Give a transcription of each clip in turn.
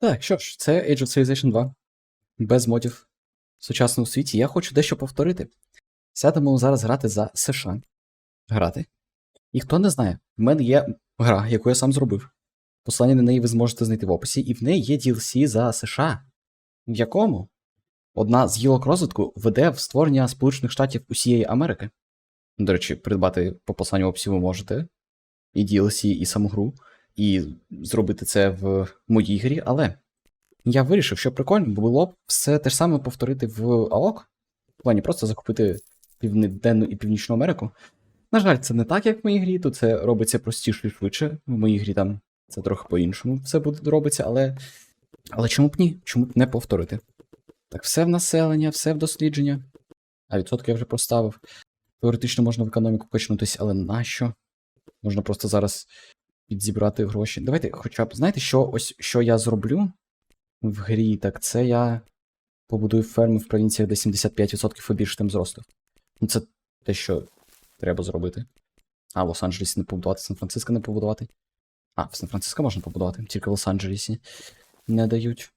Так, що ж, це Age of Civilization 2. Без модів в сучасному світі. Я хочу дещо повторити. Сядемо зараз грати за США. Грати. І хто не знає, в мене є гра, яку я сам зробив. Послання на неї ви зможете знайти в описі, і в неї є DLC за США. В якому одна з гілок розвитку веде в створення Сполучених Штатів усієї Америки. До речі, придбати по посланню в описі ви можете. І DLC, і саму гру, і зробити це в моїй грі, але я вирішив, що прикольно було б все те ж саме повторити в АОК. В плані просто закупити Південну і Північну Америку. На жаль, це не так, як в моїй грі, тут це робиться простіше і швидше. В моїй грі там це трохи по-іншому все буде робиться, але. Але чому б ні? Чому б не повторити? Так, все в населення, все в дослідження. А відсотки я вже поставив. Теоретично можна в економіку качнутися, але нащо? Можна просто зараз підзібрати гроші. Давайте, хоча б, знаєте, що ось що я зроблю в грі, так це я побудую ферми в провінціях, де 75% і більше тим зросту. Ну, це те, що треба зробити. А, в Лос-Анджелесі не побудувати, Сан-Франциско не побудувати. А, в Сан-Франциско можна побудувати, тільки в Лос-Анджелесі не дають.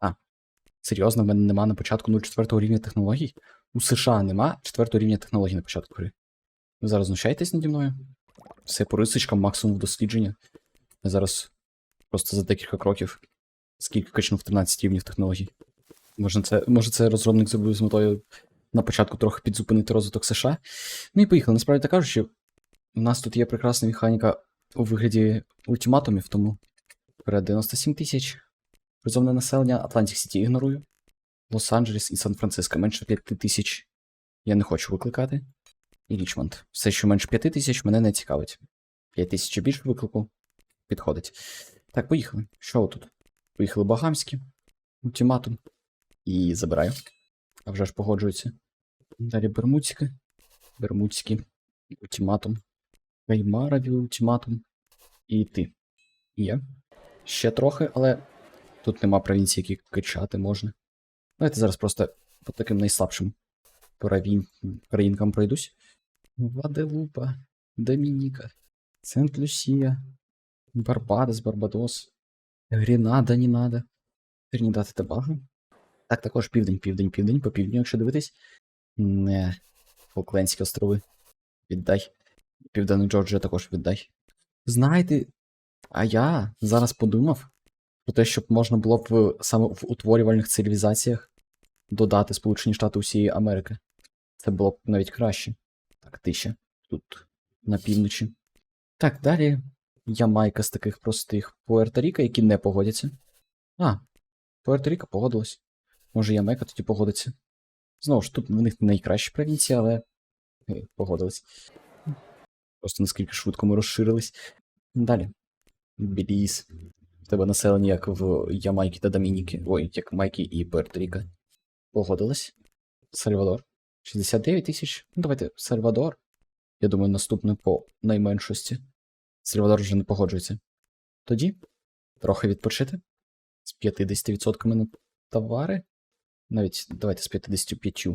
А, серйозно, в мене нема на початку 0,4 рівня технологій. У США нема 4 рівня технологій на початку гри. Ви зараз знущаєтесь наді мною? Все по рисочкам, максимум дослідження. Я зараз просто за декілька кроків скільки качнув 13 рівнів технологій. Може це, може це розробник зробив з метою на початку трохи підзупинити розвиток США. Ну і поїхали. Насправді так кажучи, у нас тут є прекрасна механіка у вигляді ультиматумів, тому вперед 97 тисяч. Призовне населення Атлантик Сіті ігнорую. Лос-Анджелес і Сан-Франциско менше 5 тисяч. Я не хочу викликати. І Річмонд. Все, що менше 5 тисяч, мене не цікавить. 5 тисяч більше виклику підходить. Так, поїхали. Що тут? Поїхали Багамські. Ультиматум. І забираю. А вже ж погоджується. Далі Бермудське. Бермудські. Ультиматум. Каймарові ультиматум. І ти. Є. Ще трохи, але тут нема провінцій, які качати можна. Давайте зараз просто по таким найслабшим правін... країнкам пройдусь. Ваделупа, Домініка, Сент-Люсія, Барбадос, Барбадос, Гренада не надо. Тринідад та Бага. Так, також південь, південь, південь, по півдню, якщо дивитись. Не. Фолклендські острови. Віддай. Південну Джорджія також віддай. Знаєте, а я зараз подумав про те, щоб можна було б саме в утворювальних цивілізаціях додати Сполучені Штати усієї Америки. Це було б навіть краще. Так, тиша. Тут на півночі. Так, далі. Ямайка з таких простих. Пуерто-Ріко, які не погодяться. А, Пуерто-Ріко погодилась. Може, Ямайка тоді погодиться. Знову ж, тут в них найкращі провінції, але е, погодились. Просто наскільки швидко ми розширились. Далі. Біліз. В тебе населення як в Ямайкі та Домініки. Ой, як Майкі і Пуерто-Ріко. Погодилась. Сальвадор. 69 тисяч. Ну, давайте Сальвадор. Я думаю, наступне по найменшості. Сальвадор вже не погоджується. Тоді трохи відпочити. З 50% на товари. Навіть давайте з 55.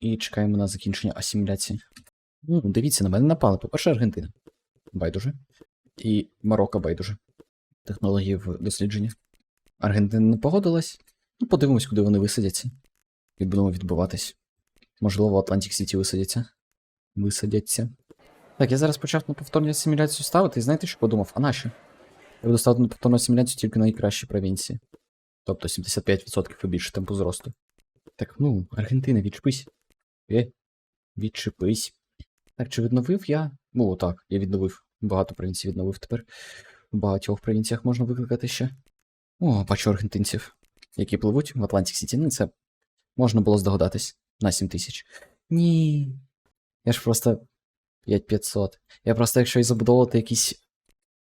І чекаємо на закінчення асиміляції. Ну, дивіться, на мене напали. По-перше, Аргентина. Байдуже. І Марокко байдуже. Технології в дослідженні. Аргентина не погодилась. Ну, подивимось, куди вони висадяться. І будемо відбуватись. Можливо, в Атлантик Сіті висадяться. Висадяться. Так, я зараз почав на повторну асиміляцію ставити, і знаєте, що подумав? А нащо? Я буду ставити на повторну асиміляцію тільки на найкращі провінції. Тобто 75% і більше темпу зросту. Так, ну, Аргентина, відчепись. Е, відчепись. Так, чи відновив я? Ну, так, я відновив. Багато провінцій відновив тепер. В багатьох провінціях можна викликати ще. О, бачу аргентинців, які пливуть в Атлантик Сіті. Ну, це можна було здогадатись на 7 тисяч. Ні. Я ж просто 5500. Я просто, якщо і забудовувати якийсь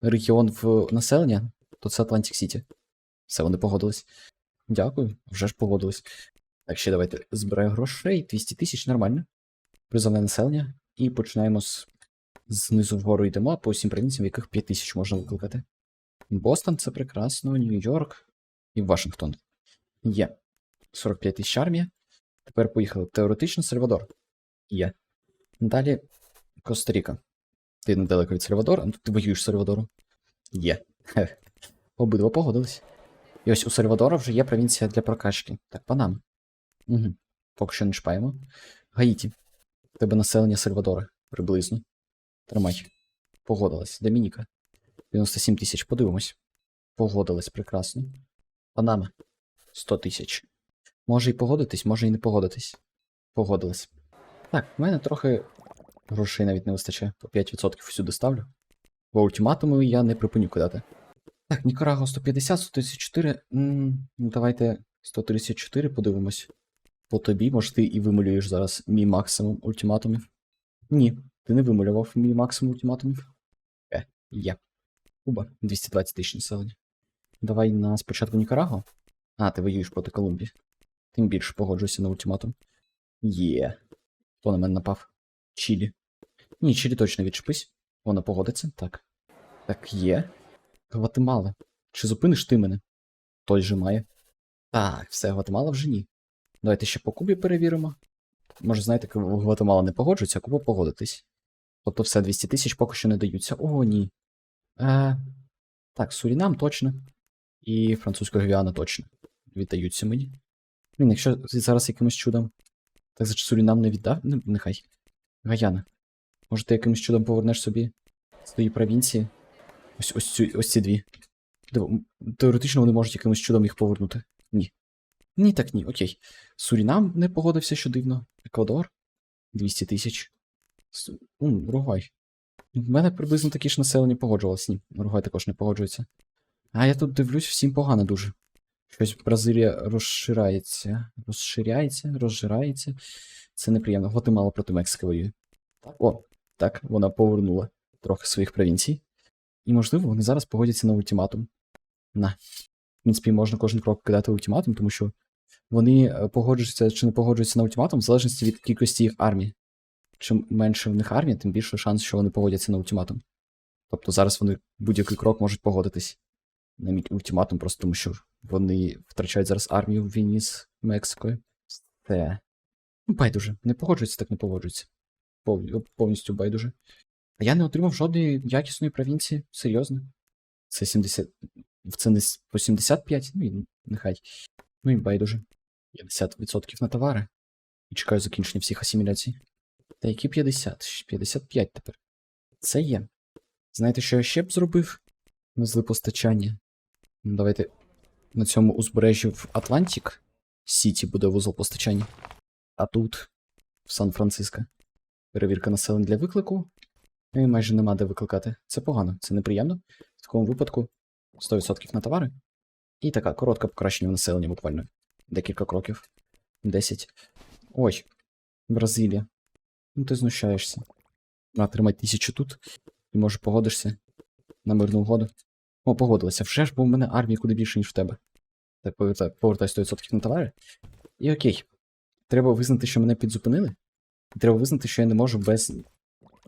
регіон в населення, то це Атлантик Сіті. Все, вони погодились. Дякую, вже ж погодились. Так, ще давайте збираю грошей. 200 тисяч, нормально. Призовне населення. І починаємо з знизу вгору йдемо, по усім провінціям, в яких 5 тисяч можна викликати. Бостон це прекрасно, Нью-Йорк і Вашингтон. Є. 45 тисяч армія. Тепер поїхали. Теоретично Сальвадор. Є. Далі Коста-Ріка. Ти недалеко від Сальвадора, ну ти воюєш з Сальвадором. Є. Обидва погодились. І ось у Сальвадора вже є провінція для прокачки. Так, Панама. Угу. Поки що не чіпаємо. Гаїті. У тебе населення Сальвадора приблизно. Тримай. Погодилась. Домініка. 97 тисяч, подивимось. Погодилась, прекрасно. Панама. 100 тисяч. Може і погодитись, може і не погодитись. Погодилась. Так, в мене трохи грошей навіть не вистачає. По 5% всюди ставлю. Бо ультиматуми я не припиню кидати. Так, Нікараго 150, 134. М, Ну, давайте 134 подивимось. По тобі, може, ти і вималюєш зараз мій максимум ультиматумів. Ні, ти не вималював мій максимум ультиматумів. Е, є. Куба, 220 тисяч населення. Давай на спочатку Нікараго. А, ти воюєш проти Колумбії. Тим більше погоджуйся на ультиматум. Є. Хто на мене напав? Чилі. Ні, Чилі точно відчепись. Вона погодиться. Так. Так є. Гватемала. Чи зупиниш ти мене? Той же має. Так, все, Гватемала вже ні. Давайте ще по Кубі перевіримо. Може, знаєте, Гватемала не погоджується, а Куба погодитись. Тобто все, 200 тисяч поки що не даються. О, ні. Е, так, Сурінам точно. І французька Гвіана точно. Віддаються мені. Блін, якщо зараз якимось чудом. Так за Сурінам не віддав? Ну, нехай. Гаяна. Може, ти якимось чудом повернеш собі свої провінції? Ось ось, цю, ось ці дві. Теоретично вони можуть якимось чудом їх повернути. Ні. Ні, так ні, окей. Сурінам не погодився, що дивно. Еквадор 200 тисяч. Су- М, Уругвай. В мене приблизно такі ж населення погоджувалось. Ні, Уругвай також не погоджується. А я тут дивлюсь, всім погано дуже. Щось Бразилія розширається. Розширяється, розжирається. Це неприємно. Гватемала проти Мексики воює. О, так, вона повернула трохи своїх провінцій. І, можливо, вони зараз погодяться на ультиматум. На. В принципі, можна кожен крок кидати ультиматум, тому що вони е, погоджуються чи не погоджуються на ультиматум в залежності від кількості їх армії. Чим менше в них армія, тим більше шанс, що вони погодяться на ультиматум. Тобто зараз вони будь-який крок можуть погодитись на мій ультиматум, просто тому що вони втрачають зараз армію в війні з Мексикою. Все. Ну, байдуже. Не погоджуються, так не погоджуються. Повністю байдуже. Я не отримав жодної якісної провінції. Серйозно. Це 70. Це не по 75, ну і нехай. Ну і байдуже. 50% на товари. І чекаю закінчення всіх асиміляцій. Та які 50? Щ- 55 тепер. Це є. Знаєте, що я ще б зробив? Везли постачання. Ну, Давайте на цьому узбережжі в Атлантик Сіті буде вузол постачання. А тут, в Сан-Франциско. Перевірка населення для виклику. І майже нема де викликати. Це погано, це неприємно. В такому випадку 100% на товари. І така коротка покращення в населення буквально. Декілька кроків. 10. Ой, Бразилія. Ну ти знущаєшся. А, тримай тисячу тут. І може погодишся на мирну угоду. О, погодилася. Вже ж, бо в мене армії куди більше, ніж в тебе. Так, повертай, повертай 100% на товари. І окей. Треба визнати, що мене підзупинили. Треба визнати, що я не можу без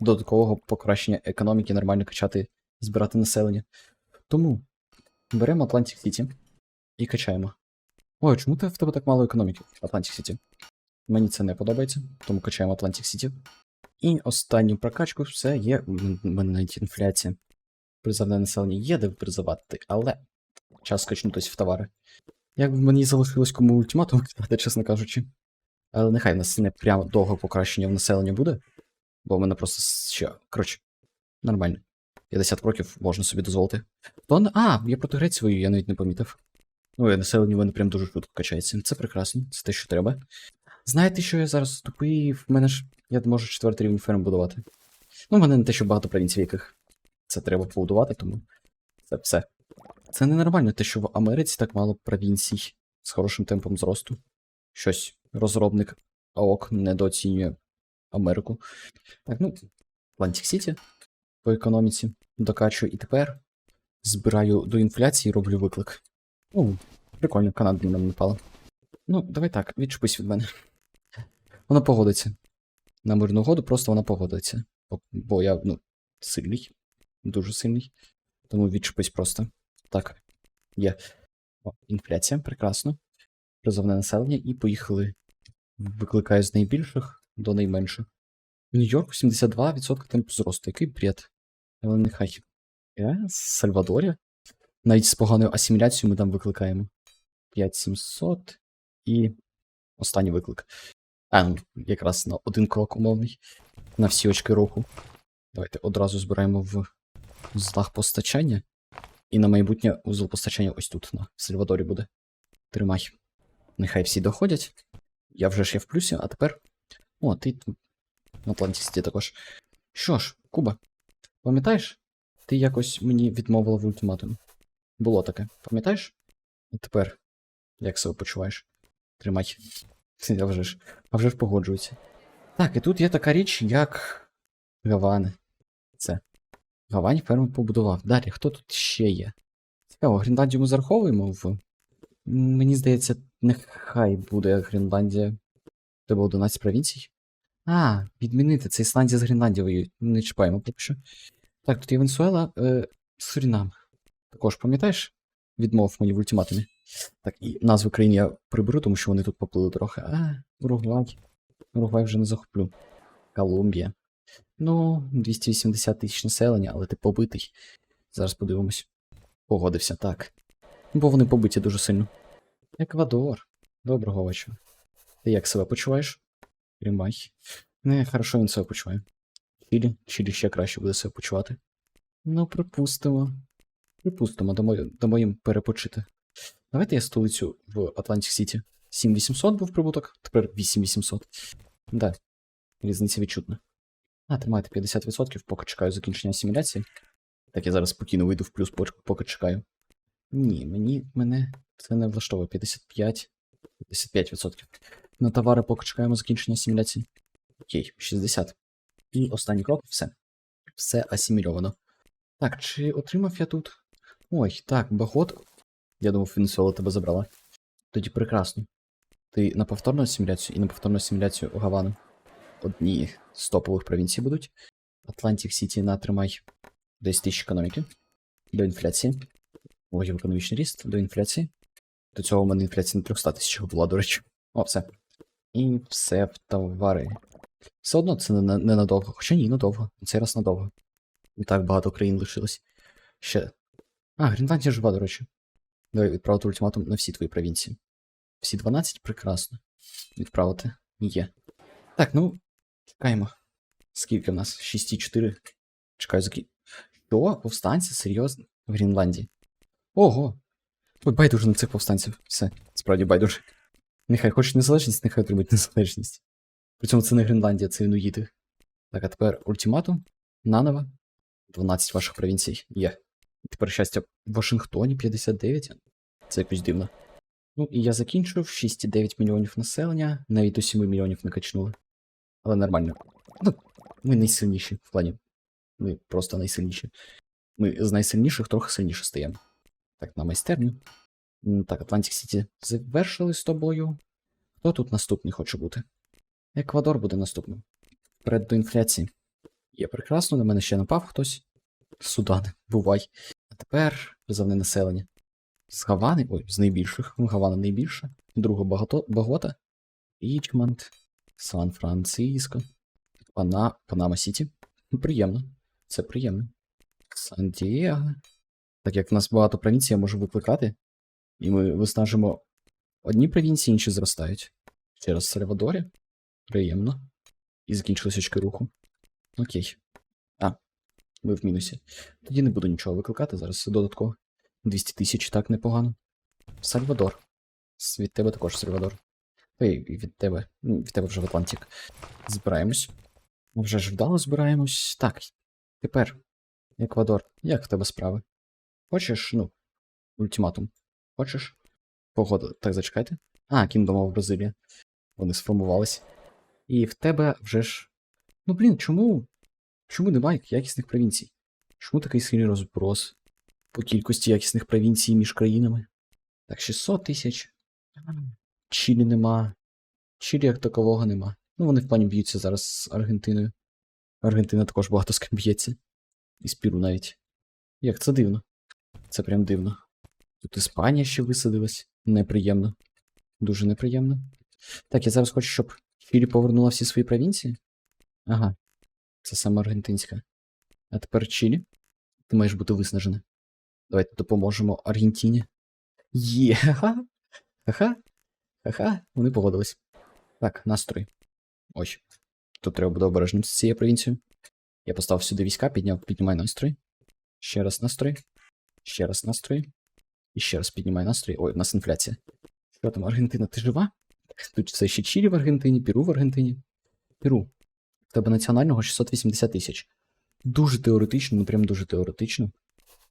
додаткового покращення економіки нормально качати, збирати населення. Тому беремо Атлантик Сіті і качаємо. Ой, чому те в тебе так мало економіки? Атлантик Сіті. Мені це не подобається, тому качаємо Атлантик Сіті. І останню прокачку все є. У мене навіть інфляція. Призовне населення є де призивати, але час качнутись в товари. Як б мені залишилось кому ультиматум кидати, чесно кажучи. Але нехай в нас не прямо довго покращення в населення буде. Бо в мене просто ще. Коротше, нормально. 50 кроків можна собі дозволити. То не- А, я проти Греції воюю, я навіть не помітив. Ой, населення в мене прям дуже швидко качається. Це прекрасно, це те, що треба. Знаєте, що я зараз тупий, в мене ж. Я можу четвертий рівень ферм будувати. Ну, в мене не те, що багато провінцій, в яких це треба побудувати, тому це все. Це ненормально, те, що в Америці так мало провінцій з хорошим темпом зросту. Щось розробник АОК недооцінює Америку. Так, ну, Атлантик Сіті по економіці докачую і тепер збираю до інфляції роблю виклик. О, прикольно, Канада на мене напала. Ну, давай так, відчепись від мене. Вона погодиться. На мирну угоду просто вона погодиться. Бо я, ну, сильний. Дуже сильний. Тому відчепись просто. Так. Є. О, інфляція, прекрасно. Призовне населення, і поїхали. Викликаю з найбільших до найменших. В Нью-Йорку 72% темпу зросту. Який бред. Але нехай. З Сальвадорі? Навіть з поганою асиміляцією ми там викликаємо. 5700 і останній виклик. А, ну, якраз на один крок умовний. На всі очки руху. Давайте одразу збираємо в узлах постачання. І на майбутнє узол постачання ось тут, на Сальвадорі буде. Тримай. Нехай всі доходять. Я вже ж є в плюсі, а тепер. О, ти на Атлантисті також. Що ж, Куба, пам'ятаєш? Ти якось мені відмовила в ультиматумі. Було таке, пам'ятаєш? А тепер, як себе почуваєш? Тримай. Я вже ж, а вже ж погоджуюся. Так, і тут є така річ, як Гавани. Це. Гавань ферму побудував. Далі, хто тут ще є? Цікаво, Гренландію ми зараховуємо в. Мені здається, нехай буде Гренландія. Тебе 11 провінцій. А, відмінити, це Ісландія з Гренландією. Не чіпаємо поки що. Так, тут є Венесуела, е, Сурінам. Також пам'ятаєш? Відмов мені в ультиматумі. Так, і назви країн я приберу, тому що вони тут поплили трохи. А, Уругвай. Уругвай вже не захоплю. Колумбія. Ну, 280 тисяч населення, але ти побитий. Зараз подивимось. Погодився, так. Бо вони побиті дуже сильно. Еквадор. Доброго вечора. Ти як себе почуваєш? Тримай. Не, хорошо він себе почуває. Чилі, Чилі ще краще буде себе почувати. Ну, припустимо. Припустимо, дамо, дамо їм перепочити. Давайте я столицю в Атлантик Сіті. 7800 був прибуток, тепер 8800. Да, різниця відчутна. А, тримайте 50%, поки чекаю закінчення асиміляції. Так, я зараз спокійно вийду в плюс, поки- чекаю. Ні, мені мене це не влаштовує. 55. 55%. На товари поки чекаємо закінчення асиміляції. Окей, 60. І останній крок, все. Все асимільовано. Так, чи отримав я тут. Ой, так, Бахот. Я думав, Венесуела тебе забрала. Тоді прекрасно. Ти на повторну асиміляцію і на повторну асиміляцію Гавану. Одні з топових провінцій будуть. Атлантик Сіті натримай 10 тисяч економіки. До інфляції. Вводів економічний ріст до інфляції. До цього у мене інфляція на 300 тисяч була, до речі. О, все. І все в товари. Все одно це не, не. Хоча ні, надовго. Цей раз надовго. Не так багато країн лишилось. Ще. А, Гренландія жива, до речі. Давай відправити ультиматум на всі твої провінції. Всі 12? Прекрасно. Відправити є. Так, ну, чекаємо. Скільки в нас? 6,4. Чекаю за Що? Повстанці? Серйозно? В Гренландії. Ого! Ой, байдуже на цих повстанців. Все, справді байдуже. Нехай хочуть незалежність, нехай отримають незалежність. Причому це не Гренландія, це інуїти. Так, а тепер ультиматум. Наново. 12 ваших провінцій є. Тепер щастя в Вашингтоні 59. Це якось дивно. Ну, і я закінчив 6,9 мільйонів населення, навіть до 7 мільйонів не качнули. Але нормально. Ну, ми найсильніші в плані. Ми просто найсильніші. Ми з найсильніших трохи сильніше стаємо. Так, на майстерню. Так, Атлантик Сіті завершили з тобою. Хто тут наступний хоче бути? Еквадор буде наступним. Вперед до інфляції. Є прекрасно, на мене ще напав хтось. Судан, бувай. А тепер призовне населення. З Гавани, ой, з найбільших. Гавана найбільша. Друга багато, Багота. Річмонд. Сан-Франциско. Пана, Панама Сіті. Приємно. Це приємно. Сан-Дієго. Так як в нас багато провінцій, я можу викликати. І ми виснажимо одні провінції, інші зростають. Ще раз Сальвадорі. Приємно. І закінчились очки руху. Окей. А, ми в мінусі. Тоді не буду нічого викликати, зараз додатково. 200 тисяч, так непогано. Сальвадор. Від тебе також Сальвадор. Ой, від тебе. Ну, від тебе вже в Атлантик. Збираємось. Вже ж вдало збираємось. Так. Тепер. Еквадор, як в тебе справи? Хочеш, ну, ультиматум? Хочеш? Погода. Так, зачекайте. А, Кіндома в Бразилія. Вони сформувались. І в тебе вже ж. Ну блін, чому? Чому немає якісних провінцій? Чому такий сильний розброс по кількості якісних провінцій між країнами? Так, 600 тисяч. Чилі нема. Чилі як такового нема. Ну, вони в плані б'ються зараз з Аргентиною. Аргентина також багато з ким б'ється. І з Піру навіть. Як це дивно. Це прям дивно. Тут Іспанія ще висадилась. Неприємно. Дуже неприємно. Так, я зараз хочу, щоб Чилі повернула всі свої провінції. Ага. Це саме аргентинська. А тепер Чилі. Ти маєш бути виснажена. Давайте допоможемо Аргентині. Є. Ха-ха. Ха-ха. Вони погодились. Так, настрой. Ось. Тут треба буде обережним з цією провінцією. Я поставив сюди війська, підняв, піднімай настрой. Ще раз настрой. Ще раз настрой. І ще раз піднімай настрой. Ой, в нас інфляція. Що там, Аргентина, ти жива? Тут все ще Чилі в Аргентині, Перу в Аргентині. Перу. В тебе національного 680 тисяч. Дуже теоретично, ну прям дуже теоретично.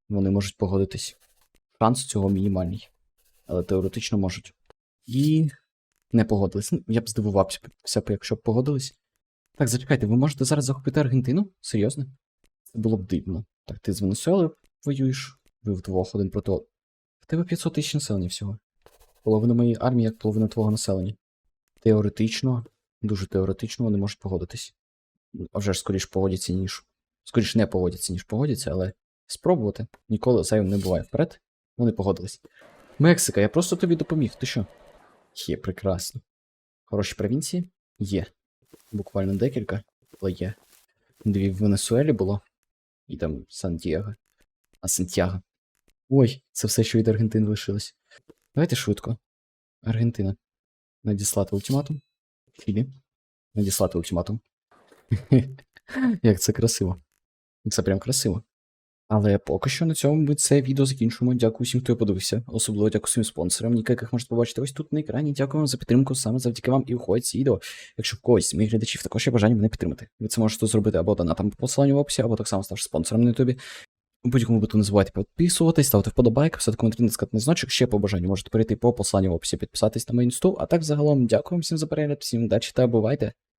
Вони можуть погодитись. Шанс цього мінімальний. Але теоретично можуть. І не погодились. Ну, я б здивувався, якщо б погодились. Так, зачекайте, ви можете зараз захопити Аргентину? Серйозно? Це було б дивно. Так, ти з Венесуели воюєш, ви вдвох один проти. В тебе 500 тисяч населення всього. Половина моєї армії, як половина твого населення. Теоретично, дуже теоретично вони можуть погодитись. А вже ж скоріш погодяться, ніж. Скоріш не погодяться, ніж погодяться, але спробувати ніколи зайвим не буває вперед. Вони погодились. Мексика, я просто тобі допоміг. Ти що? Є, прекрасно. Хороші провінції? Є. Буквально декілька, але є. Дві в Венесуелі було. І там Сантьяго. А Сантьяго. Ой, це все, що від Аргентини лишилось. Давайте швидко. Аргентина. Надіслати ультиматум. Чилі. Надіслати ультиматум. Як це красиво. Це прям красиво. Але поки що на цьому ми це відео закінчуємо. Дякую всім, хто подивився. Особливо дякую своїм спонсорам, яких можете побачити ось тут на екрані. Дякую вам за підтримку. Саме завдяки вам і виходить ці відео. Якщо в когось з моїх глядачів також є бажання мене підтримати. Ви це можете зробити або донатом по посиланню в описі, або так само ставши спонсором на ютубі. У будь-якому випадку не забувайте підписуватись, ставити вподобайки, писати коментарі, натискати на значок. Ще по бажанню можете перейти по посиланню в описі, підписатись на мою інсту. А так загалом дякую всім за перегляд, всім удачі та бувайте!